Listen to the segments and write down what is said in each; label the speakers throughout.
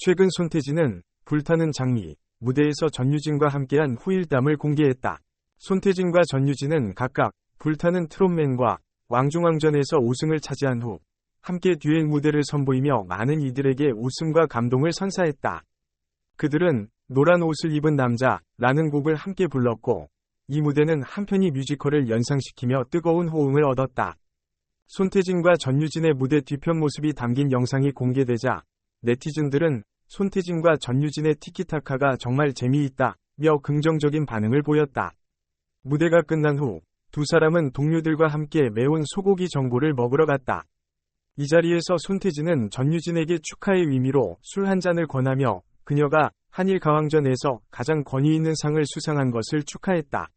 Speaker 1: 최근 손태진은 불타는 장미, 무대에서 전유진과 함께한 후일담을 공개했다. 손태진과 전유진은 각각 불타는 트롯맨과 왕중왕전에서 우승을 차지한 후 함께 듀엣 무대를 선보이며 많은 이들에게 웃음과 감동을 선사했다. 그들은 노란 옷을 입은 남자라는 곡을 함께 불렀고 이 무대는 한편이 뮤지컬을 연상시키며 뜨거운 호응을 얻었다. 손태진과 전유진의 무대 뒤편 모습이 담긴 영상이 공개되자 네티즌들은 손태진과 전유진의 티키타카가 정말 재미있다 며 긍정적인 반응을 보였다. 무대가 끝난 후 두 사람은 동료들과 함께 매운 소고기 정보를 먹으러 갔다. 이 자리에서 손태진은 전유진에게 축하의 의미로 술 한 잔을 권하며 그녀가 한일 가왕전에서 가장 권위 있는 상을 수상한 것을 축하했다.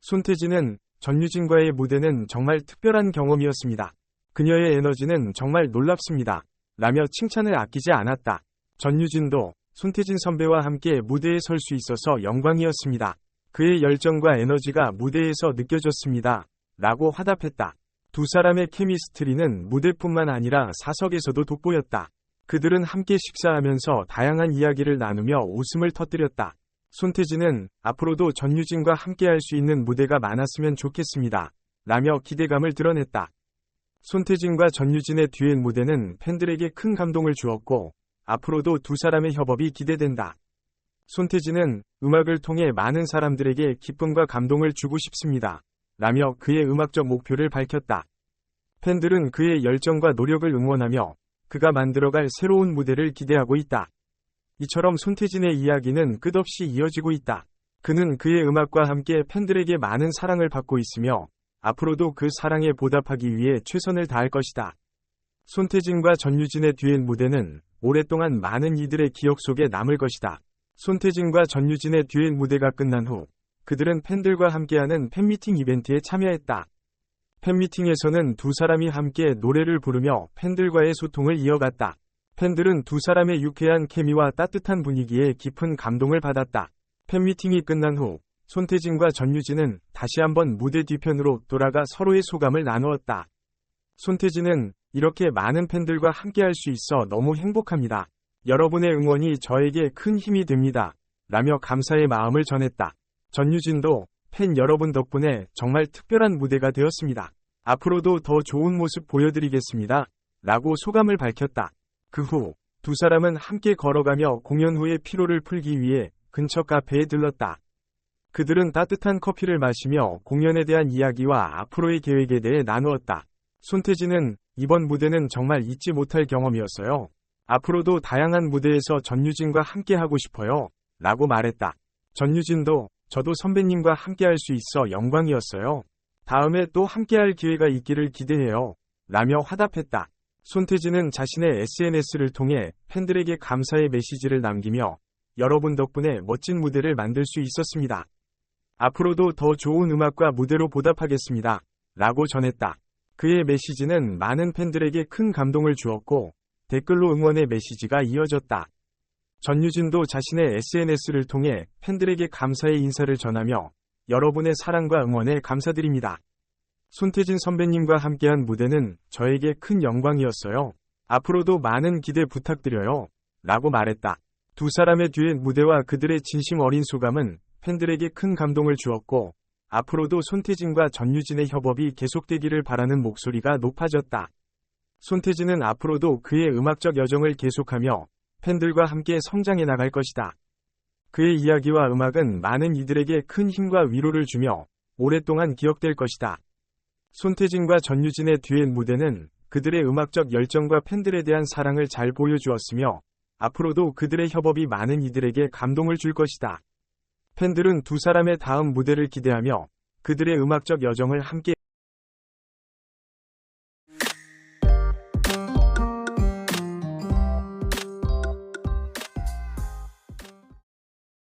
Speaker 1: 손태진은 전유진과의 무대는 정말 특별한 경험이었습니다. 그녀의 에너지는 정말 놀랍습니다. 라며 칭찬을 아끼지 않았다. 전유진도 손태진 선배와 함께 무대에 설 수 있어서 영광이었습니다. 그의 열정과 에너지가 무대에서 느껴졌습니다. 라고 화답했다. 두 사람의 케미스트리는 무대뿐만 아니라 사석에서도 돋보였다. 그들은 함께 식사하면서 다양한 이야기를 나누며 웃음을 터뜨렸다. 손태진은 앞으로도 전유진과 함께할 수 있는 무대가 많았으면 좋겠습니다. 라며 기대감을 드러냈다. 손태진과 전유진의 듀엣 무대는 팬들에게 큰 감동을 주었고 앞으로도 두 사람의 협업이 기대된다. 손태진은 음악을 통해 많은 사람들에게 기쁨과 감동을 주고 싶습니다. 라며 그의 음악적 목표를 밝혔다. 팬들은 그의 열정과 노력을 응원하며 그가 만들어갈 새로운 무대를 기대하고 있다. 이처럼 손태진의 이야기는 끝없이 이어지고 있다. 그는 그의 음악과 함께 팬들에게 많은 사랑을 받고 있으며 앞으로도 그 사랑에 보답하기 위해 최선을 다할 것이다. 손태진과 전유진의 듀엣 무대는 오랫동안 많은 이들의 기억 속에 남을 것이다. 손태진과 전유진의 듀엣 무대가 끝난 후 그들은 팬들과 함께하는 팬미팅 이벤트에 참여했다. 팬미팅에서는 두 사람이 함께 노래를 부르며 팬들과의 소통을 이어갔다. 팬들은 두 사람의 유쾌한 케미와 따뜻한 분위기에 깊은 감동을 받았다. 팬미팅이 끝난 후 손태진과 전유진은 다시 한번 무대 뒤편으로 돌아가 서로의 소감을 나누었다. 손태진은 이렇게 많은 팬들과 함께할 수 있어 너무 행복합니다. 여러분의 응원이 저에게 큰 힘이 됩니다. 라며 감사의 마음을 전했다. 전유진도 팬 여러분 덕분에 정말 특별한 무대가 되었습니다. 앞으로도 더 좋은 모습 보여드리겠습니다. 라고 소감을 밝혔다. 그 후 두 사람은 함께 걸어가며 공연 후의 피로를 풀기 위해 근처 카페에 들렀다. 그들은 따뜻한 커피를 마시며 공연에 대한 이야기와 앞으로의 계획에 대해 나누었다. 손태진은 이번 무대는 정말 잊지 못할 경험이었어요. 앞으로도 다양한 무대에서 전유진과 함께 하고 싶어요. 라고 말했다. 전유진도 저도 선배님과 함께 할 수 있어 영광이었어요. 다음에 또 함께 할 기회가 있기를 기대해요. 라며 화답했다. 손태진은 자신의 SNS를 통해 팬들에게 감사의 메시지를 남기며 여러분 덕분에 멋진 무대를 만들 수 있었습니다. 앞으로도 더 좋은 음악과 무대로 보답하겠습니다. 라고 전했다. 그의 메시지는 많은 팬들에게 큰 감동을 주었고 댓글로 응원의 메시지가 이어졌다. 전유진도 자신의 SNS를 통해 팬들에게 감사의 인사를 전하며 여러분의 사랑과 응원에 감사드립니다. 손태진 선배님과 함께한 무대는 저에게 큰 영광이었어요. 앞으로도 많은 기대 부탁드려요. 라고 말했다. 두 사람의 듀엣 무대와 그들의 진심 어린 소감은 팬들에게 큰 감동을 주었고 앞으로도 손태진과 전유진의 협업이 계속되기를 바라는 목소리가 높아졌다. 손태진은 앞으로도 그의 음악적 여정을 계속하며 팬들과 함께 성장해 나갈 것이다. 그의 이야기와 음악은 많은 이들에게 큰 힘과 위로를 주며 오랫동안 기억될 것이다. 손태진과 전유진의 듀엣 무대는 그들의 음악적 열정과 팬들에 대한 사랑을 잘 보여주었으며 앞으로도 그들의 협업이 많은 이들에게 감동을 줄 것이다. 팬들은 두 사람의 다음 무대를 기대하며 그들의 음악적 여정을 함께